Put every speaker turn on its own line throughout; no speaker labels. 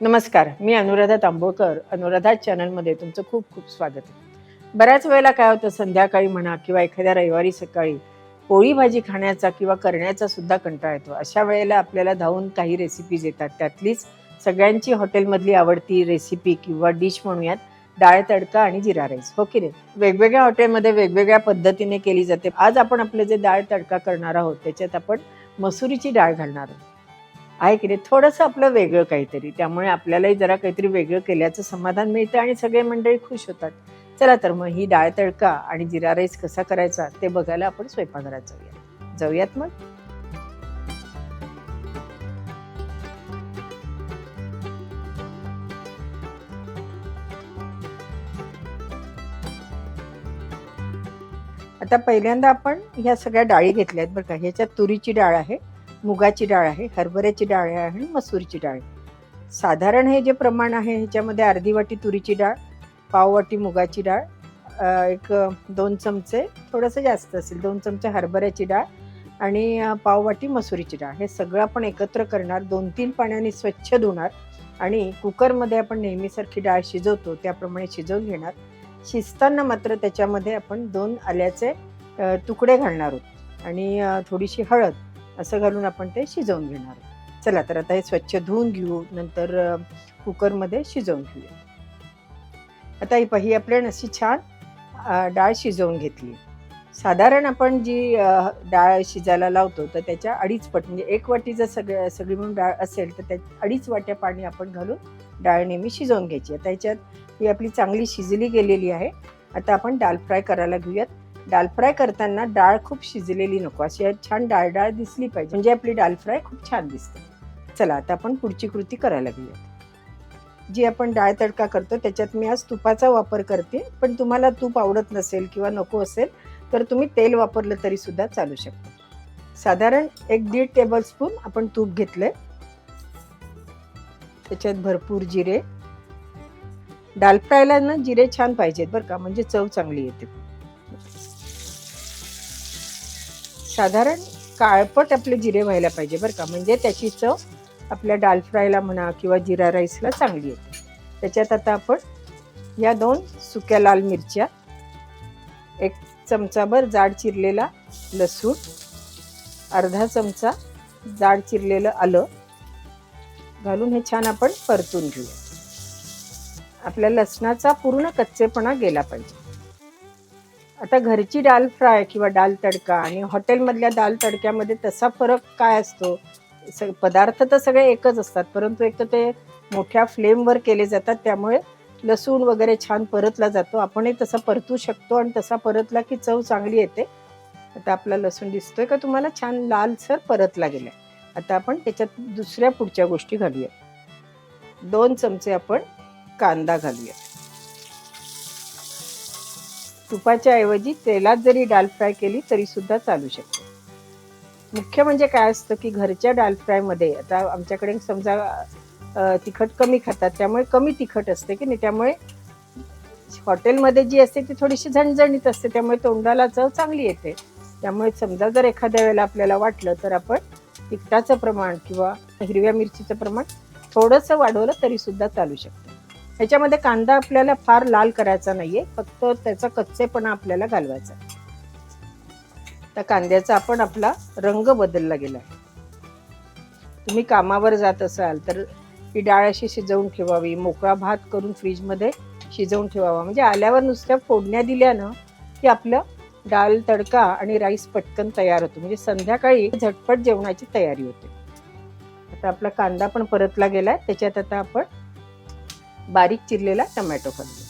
नमस्कार मी अनुराधा तांबोळकर. अनुराधा चॅनलमध्ये तुमचं खूप खूप स्वागत आहे. बऱ्याच वेळेला काय होतं संध्याकाळी म्हणा किंवा एखाद्या रविवारी सकाळी पोळी भाजी खाण्याचा किंवा करण्याचा सुद्धा कंटाळा येतो. अशा वेळेला आपल्याला धावून काही रेसिपीज येतात. त्यातलीच सगळ्यांची हॉटेलमधली आवडती रेसिपी किंवा डिश म्हणूयात डाळ तडका आणि जिरा राईस. हो की नाही? वेगवेगळ्या हॉटेलमध्ये वेगवेगळ्या पद्धतीने केली जाते. आज आपण आपले जे डाळ तडका करणार आहोत त्याच्यात आपण मसुरीची डाळ घालणार आहोत. आहे की नाही थोडंसं आपलं वेगळं काहीतरी. त्यामुळे आपल्यालाही जरा काहीतरी वेगळं केल्याचं समाधान मिळतं आणि सगळे मंडळी खुश होतात. चला तर मग ही डाळ तडका आणि जिरा राईस कसा करायचा ते बघायला आपण स्वयंपाकघरात जाऊया. जाऊयात मग? आता पहिल्यांदा आपण ह्या सगळ्या डाळी घेतल्या आहेत बरं का. ह्याच्यात तुरीची डाळ आहे. मुगाची डाळ आहे हरभऱ्याची डाळ आहे आणि मसूरची डाळ आहे. साधारण हे जे प्रमाण आहे ह्याच्यामध्ये अर्धी वाटी तुरीची डाळ पाव वाटी मुगाची डाळ एक दोन चमचे थोडंसं जास्त असेल दोन चमचे हरभऱ्याची डाळ आणि पाववाटी पाव वाटी मसुरीची डाळ. हे सगळं आपण एकत्र करणार दोन तीन पाण्याने स्वच्छ धुणार आणि कुकरमध्ये आपण नेहमीसारखी डाळ शिजवतो त्याप्रमाणे शिजवून घेणार. शिजताना मात्र त्याच्यामध्ये आपण दोन आल्याचे तुकडे घालणार आहोत. आणि थोडीशी हळद असं घालून आपण ते शिजवून घेणार. आहोत चला तर आता हे स्वच्छ धुवून घेऊ नंतर कुकरमध्ये शिजवून घेऊया. आता ही पही आपल्याला अशी छान डाळ शिजवून घेतली. साधारण आपण जी डाळ शिजायला लावतो तर त्याच्या अडीच पट म्हणजे एक वाटी जर सगळं सगळी म्हणून डाळ असेल तर त्या अडीच वाट्या पाणी आपण घालून डाळ नेहमी शिजवून घ्यायची. आता ह्याच्यात ही आपली चांगली शिजली गेलेली आहे. आता आपण डाळ फ्राय करायला घेऊयात. डाल फ्राय करताना डाळ खूप शिजलेली नको अशी छान डाळ डाळ दिसली पाहिजे. म्हणजे आपली डाळ फ्राय खूप छान दिसते. चला आता आपण पुढची कृती करायला घेऊयात जी आपण डाळ तडका करतो त्याच्यात मी आज तुपाचा वापर करते. पण तुम्हाला तूप आवडत नसेल किंवा नको असेल तर तुम्ही तेल वापरलं तरी सुद्धा चालू शकता. साधारण एक दीड टेबलस्पून आपण तूप घेतलंय. त्याच्यात भरपूर जिरे. डाल फ्रायला ना जिरे छान पाहिजेत बरं का म्हणजे चव चांगली येते. साधारण काळपट आपले जिरे व्हायला पाहिजे बरं का. म्हणजे त्याची चव आपल्या डाल फ्रायला म्हणा किंवा जिरा राईसला चांगली येते. त्याच्यात आता आपण या दोन सुक्या लाल मिरच्या एक चमचाभर जाड चिरलेला लसूण अर्धा चमचा जाड चिरलेलं आलं घालून हे छान आपण परतून घेऊया. आपल्या लसणाचा पूर्ण कच्चेपणा गेला पाहिजे. आता घरची डाल फ्राय किंवा डाल तडका आणि हॉटेलमधल्या दाल तडक्यामध्ये तसा फरक काय असतो? स- पदार्थ तर सगळे एकच असतात परंतु एक तर ते मोठ्या फ्लेमवर केले जातात त्यामुळे लसूण वगैरे छान परतला जातो. आपणही तसा परतू शकतो आणि तसा परतला की चव चांगली येते. आता आपला लसूण दिसतोय का तुम्हाला? छान लालसर परतला गेला आता आपण त्याच्यात दुसऱ्या पुढच्या गोष्टी घालूया. दोन चमचे आपण कांदा घालूया. तुपाच्या ऐवजी तेलात जरी डाल फ्राय केली तरी सुद्धा चालू शकते. मुख्य म्हणजे काय असतं की घरच्या डाल फ्रायमध्ये आता आमच्याकडे समजा तिखट कमी खातात त्यामुळे कमी तिखट असते की नाही त्यामुळे हॉटेलमध्ये जी असते ती थोडीशी झणझणीत असते त्यामुळे तोंडाला चव चांगली येते. त्यामुळे समजा जर एखाद्या वेळेला आपल्याला वाटलं तर आपण तिखटाचं प्रमाण किंवा हिरव्या मिरचीचं प्रमाण थोडंसं वाढवलं तरी सुद्धा चालू शकतं. ह्याच्यामध्ये कांदा आपल्याला फार लाल करायचा नाहीये फक्त त्याचा कच्चेपणा आपल्याला घालवायचा त्या कांद्याचा आपण आपला रंग बदलला गेला आहे. तुम्ही कामावर जात असाल तर ही डाळ अशी शिजवून ठेवावी मोकळा भात करून फ्रीजमध्ये शिजवून ठेवावा. म्हणजे आल्यावर नुसत्या फोडण्या दिल्या ना की आपलं डाळ तडका आणि राईस पटकन तयार होतो. म्हणजे संध्याकाळी झटपट जेवणाची तयारी होते. आता आपला कांदा पण परतला गेलाय त्याच्यात आता आपण बारीक चिरलेला टमॅटो घालूया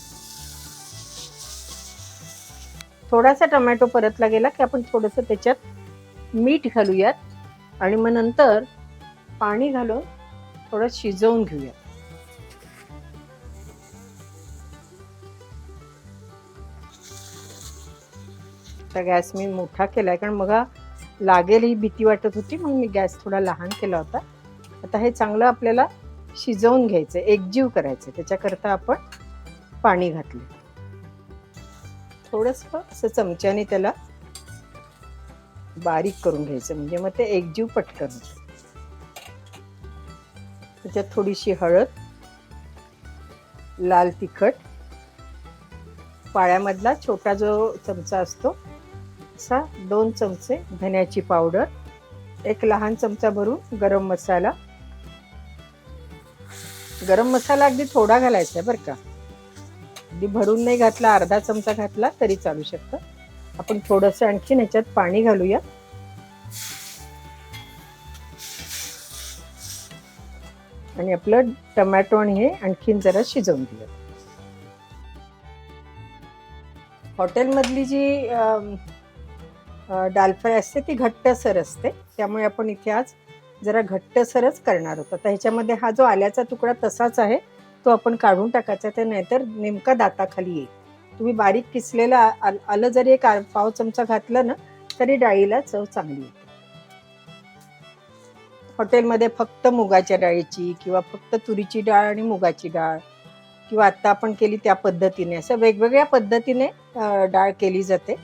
थोडासा टमॅटो परतला गेला की आपण थोडंसं त्याच्यात मीठ घालूयात आणि मग नंतर पाणी घालून थोडं शिजवून घेऊयात. गॅस मी मोठा केलाय कारण मग लागेल ही भीती वाटत होती म्हणून मी गॅस थोडा लहान केला होता. आता हे चांगलं आपल्याला शिजवून घ्यायचं एकजीव करायचं. त्याच्याकरता आपण पाणी घातलं. थोडंसं असं चमच्याने त्याला बारीक करून घ्यायचं. म्हणजे मग ते एकजीव पटकन. होतं त्याच्यात थोडीशी हळद लाल तिखट पाळ्यामधला छोटा जो चमचा असतो असा दोन चमचे धन्याची पावडर एक लहान चमचा भरून गरम मसाला गरम मसाला अगदी थोडा घालायचा आहे बरं का. अगदी भरून नाही घातला अर्धा चमचा घातला तरी चालू शकतं. आपण थोडंसं आणखीन ह्याच्यात पाणी घालूया. आणि आपलं टमॅटो आणि हे आणखीन जरा शिजवून घेऊया. हॉटेलमधली जी डाल दाल फ्राय असते ती घट्टसर असते. त्यामुळे आपण इथे आज जरा घट्टसरच करणार होतं. तर ह्याच्यामध्ये हा जो आल्याचा तुकडा तसाच आहे तो आपण काढून टाकायचा तर नाहीतर नेमका दाताखाली येईल. तुम्ही बारीक किसलेलं आल- आलं जरी एक पाव चमचा घातलं ना तरी डाळीला चव चांगली येते. हॉटेलमध्ये फक्त मुगाच्या डाळीची किंवा फक्त तुरीची डाळ आणि मुगाची डाळ किंवा आत्ता आपण केली त्या पद्धतीने असं वेगवेगळ्या पद्धतीने डाळ केली जाते.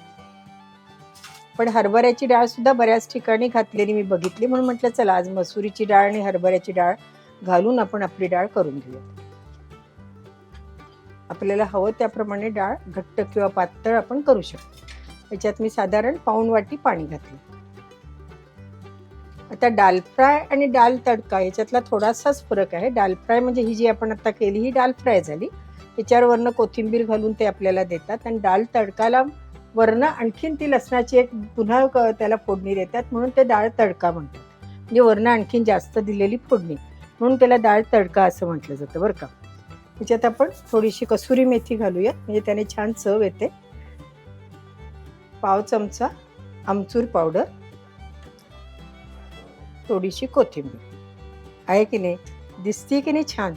पण हरभऱ्याची डाळ सुद्धा बऱ्याच ठिकाणी घातलेली मी बघितली. म्हणून म्हटलं चला आज मसुरीची डाळ आणि हरभऱ्याची डाळ घालून आपण आपली डाळ करून घेऊया. आपल्याला हवं त्याप्रमाणे डाळ घट्ट किंवा पातळ आपण करू शकतो. याच्यात मी साधारण पाऊण वाटी पाणी घातलं. आता डाल फ्राय आणि डाल तडका याच्यातला थोडासाच फरक आहे. डाल फ्राय म्हणजे ही जी आपण आता केली ही डाल फ्राय झाली. त्याच्यावर वरनं कोथिंबीर घालून ते आपल्याला देतात. आणि डाल तडकाला वरनं आणखीन ती लसणाची एक पुन्हा क- त्याला फोडणी देतात म्हणून ते डाळ तडका म्हणतात. म्हणजे वरनं आणखीन जास्त दिलेली फोडणी म्हणून त्याला डाळ तडका असं म्हटलं जातं बरं का. त्याच्यात आपण थोडीशी कसुरी मेथी घालूया म्हणजे त्याने छान चव येते. पाव चमचा आमचूर पावडर थोडीशी कोथिंबीर. आहे की नाही? दिसते की नाही छान?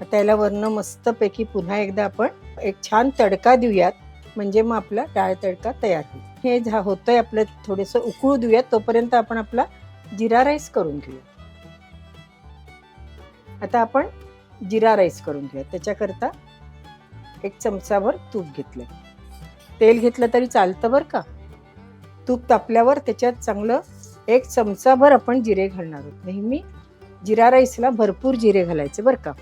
आता याला वरनं मस्तपैकी पुन्हा एकदा आपण एक छान तडका देऊयात. म्हणजे मग आपला डाळ तडका तयार होईल. हे झा होतंय आपलं थोडंसं उकळू देऊयात तोपर्यंत आपण आपला जिरा राईस करून घेऊया. आता आपण जिरा राईस करून घेऊया. त्याच्याकरता एक चमचाभर तूप घेतलं. तेल घेतलं तरी चालतं बरं का? तूप तापल्यावर त्याच्यात चांगलं एक चमचाभर आपण जिरे घालणार आहोत. नेहमी जिरा राईसला भरपूर जिरे घालायचे बरं का?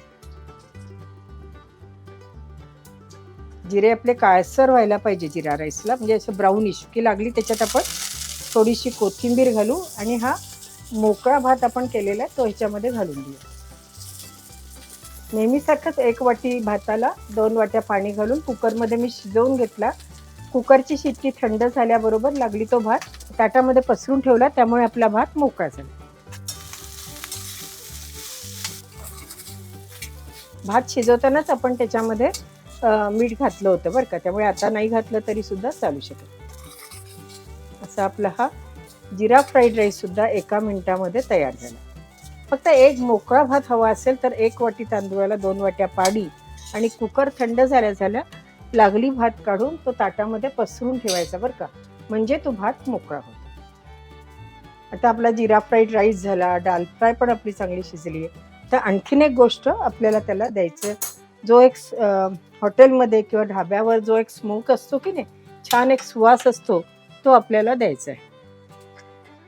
जिरे आपले काळसर व्हायला पाहिजे जिरा राईसला. म्हणजे असं ब्राऊनिश की लागली त्याच्यात आपण थोडीशी कोथिंबीर घालू आणि हा मोकळा भात आपण केलेला आहे तो ह्याच्यामध्ये घालून देऊ. नेहमीसारखंच एक वाटी भाताला दोन वाट्या पाणी घालून कुकरमध्ये मी शिजवून घेतला. कुकरची शिट्टी थंड झाल्याबरोबर लागली तो भात. ताटामध्ये पसरून ठेवला त्यामुळे आपला भात मोकळा झाला. भात शिजवतानाच आपण त्याच्यामध्ये मीठ घातलं होतं बरं का. त्यामुळे आता नाही घातलं तरी सुद्धा चालू शकेल असा आपला हा जिरा फ्राईड राईस सुद्धा एका मिनिटामध्ये तयार झाला. फक्त एक मोकळा भात हवा असेल तर एक वाटी तांदूळाला दोन वाट्या पाडी आणि कुकर थंड झाल्या झाल्या लागली भात काढून तो ताटामध्ये पसरून ठेवायचा बरं का. म्हणजे तो भात मोकळा होतो. आता आपला जिरा फ्राईड राईस झाला डाल फ्राय पण आपली चांगली शिजली आहे. तर आणखीन एक गोष्ट आपल्याला त्याला द्यायचं जो एक हॉटेलमध्ये किंवा ढाब्यावर जो एक स्मोक असतो की नाही छान एक सुवास असतो तो आपल्याला द्यायचा आहे.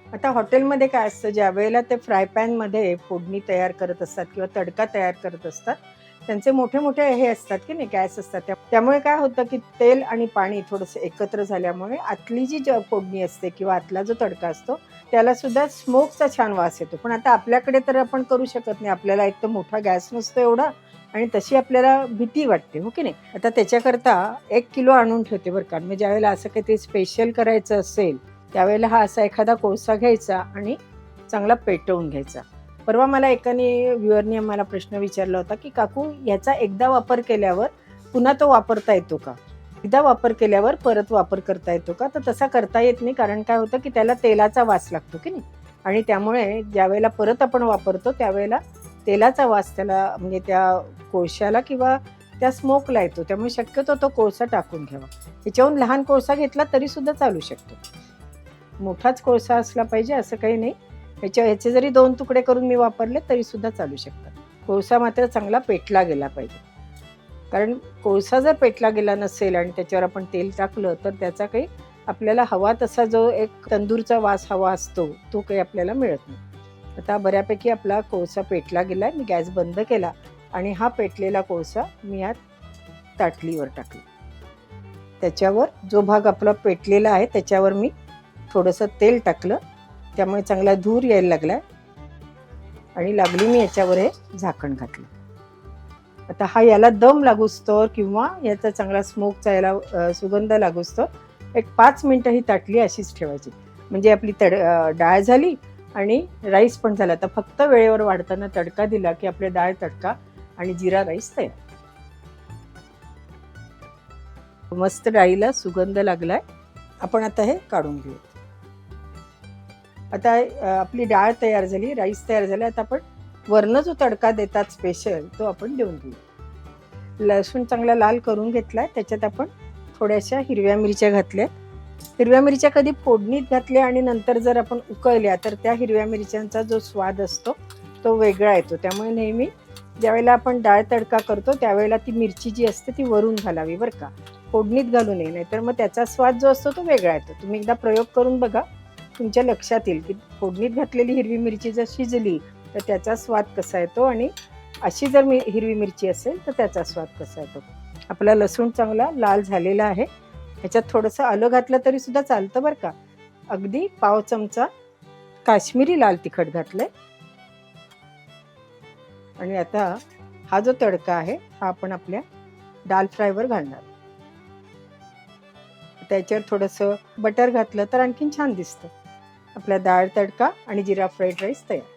आता हॉटेलमध्ये काय असतं ज्या वेळेला ते फ्राय पॅनमध्ये फोडणी तयार करत असतात किंवा तडका तयार करत असतात त्यांचे मोठे मोठे हे असतात की नाही गॅस असतात. त्या त्यामुळे काय होतं की तेल आणि पाणी थोडंसं एकत्र झाल्यामुळे आतली जी ज- फोडणी असते किंवा आतला जो तडका असतो त्याला सुद्धा स्मोकचा छान वास येतो. पण आता आपल्याकडे तर आपण करू शकत नाही आपल्याला एक तर मोठा गॅस नसतो एवढा आणि तशी आपल्याला भीती वाटते हो की नाही? आता त्याच्याकरता एक किलो आणून ठेवते बरं का. म्हणजे ज्यावेळेला असं काहीतरी स्पेशल करायचं असेल त्यावेळेला हा असा एखादा कोळसा घ्यायचा आणि चांगला पेटवून घ्यायचा. परवा मला एकाने व्ह्युअरने मला प्रश्न विचारला होता की काकू ह्याचा एकदा वापर केल्यावर पुन्हा तो वापरता येतो का? एकदा वापर केल्यावर परत वापर करता येतो का? तर तसा करता येत नाही कारण काय होतं की त्याला तेलाचा वास लागतो हो की नाही? आणि त्यामुळे ज्यावेळेला परत आपण वापरतो त्यावेळेला तेलाचा वास त्याला म्हणजे त्या कोळशाला किंवा त्या स्मोकला येतो. त्यामुळे शक्यतो तो कोळसा टाकून घ्यावा. त्याच्याहून लहान कोळसा घेतला तरी सुद्धा चालू शकतो. मोठाच कोळसा असला पाहिजे असं काही नाही. ह्याच्या ह्याचे जरी दोन तुकडे करून मी वापरले तरी सुद्धा चालू शकतात. कोळसा मात्र चांगला पेटला गेला पाहिजे. कारण कोळसा जर पेटला गेला नसेल आणि त्याच्यावर आपण तेल टाकलं तर त्याचा काही आपल्याला हवा तसा जो एक तंदूरचा वास हवा असतो तो काही आपल्याला मिळत नाही. आता बऱ्यापैकी आपला कोळसा पेटला गेला मी गॅस बंद केला आणि हा पेटलेला कोळसा मी यात ताटलीवर टाकला. त्याच्यावर जो भाग आपला पेटलेला आहे त्याच्यावर मी थोडंसं तेल टाकलं. त्यामुळे चांगला धूर यायला लागला आणि लागली मी याच्यावर हे झाकण घातलं. आता हा याला दम लागूस्तोवर किंवा याचा चांगला स्मोकचा याला सुगंध सुगंध लागूस्तोवर एक पाच मिनटं ही ताटली अशीच ठेवायची. म्हणजे आपली तड डाळ झाली आणि राईस पण झाला. तर फक्त वेळेवर वाढताना तडका दिला की आपले डाळ तडका आणि जिरा राईस तयार. मस्त डाळीला सुगंध लागलाय. आपण आता हे काढून घेऊ. आता आपली डाळ तयार झाली राईस तयार झाला. आता आपण वरनं जो तडका देतात स्पेशल तो आपण देऊन घेऊ. लसूण चांगला लाल करून घेतलाय. त्याच्यात आपण थोड्याशा हिरव्या मिरच्या घातल्या हिरव्या मिरच्या कधी फोडणीत घातल्या आणि नंतर जर आपण उकळल्या तर त्या हिरव्या मिरच्यांचा जो स्वाद असतो तो वेगळा येतो. त्यामुळे नेहमी ज्यावेळेला आपण डाळ तडका करतो त्यावेळेला ती मिरची जी असते ती वरून घालावी बरं का. फोडणीत घालू नये नाहीतर मग त्याचा स्वाद जो असतो तो वेगळा येतो. तुम्ही एकदा प्रयोग करून बघा तुमच्या लक्षात येईल की फोडणीत घातलेली हिरवी मिरची जर शिजली तर त्याचा स्वाद कसा येतो? आणि अशी जर मी हिरवी मिरची असेल तर त्याचा स्वाद कसा येतो? आपला लसूण चांगला लाल झालेला आहे. ह्याच्यात थोडंसं आलं घातलं तरी सुद्धा चालतं बरं का. अगदी पाव चमचा काश्मीरी लाल तिखट घातलंय. आणि आता हा जो तडका आहे हा आपण आपल्या दाल फ्रायवर घालणार. त्याच्यावर थोडंसं बटर घातलं तर आणखीन छान दिसतं. आपला डाळ तडका आणि जिरा फ्राईड राईस तयार.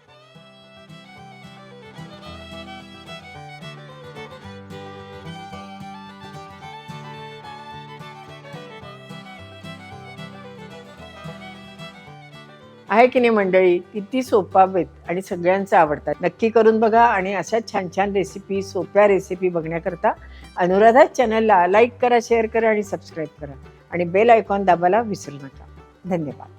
आहे की नाही मंडळी? किती सोपावेत आणि सगळ्यांचं आवडतात नक्की करून बघा आणि अशा छान छान रेसिपी सोप्या रेसिपी बघण्याकरता अनुराधा चॅनलला लाईक करा शेअर करा आणि सबस्क्राईब करा. आणि बेल आयकॉन दाबायला विसरू नका. धन्यवाद.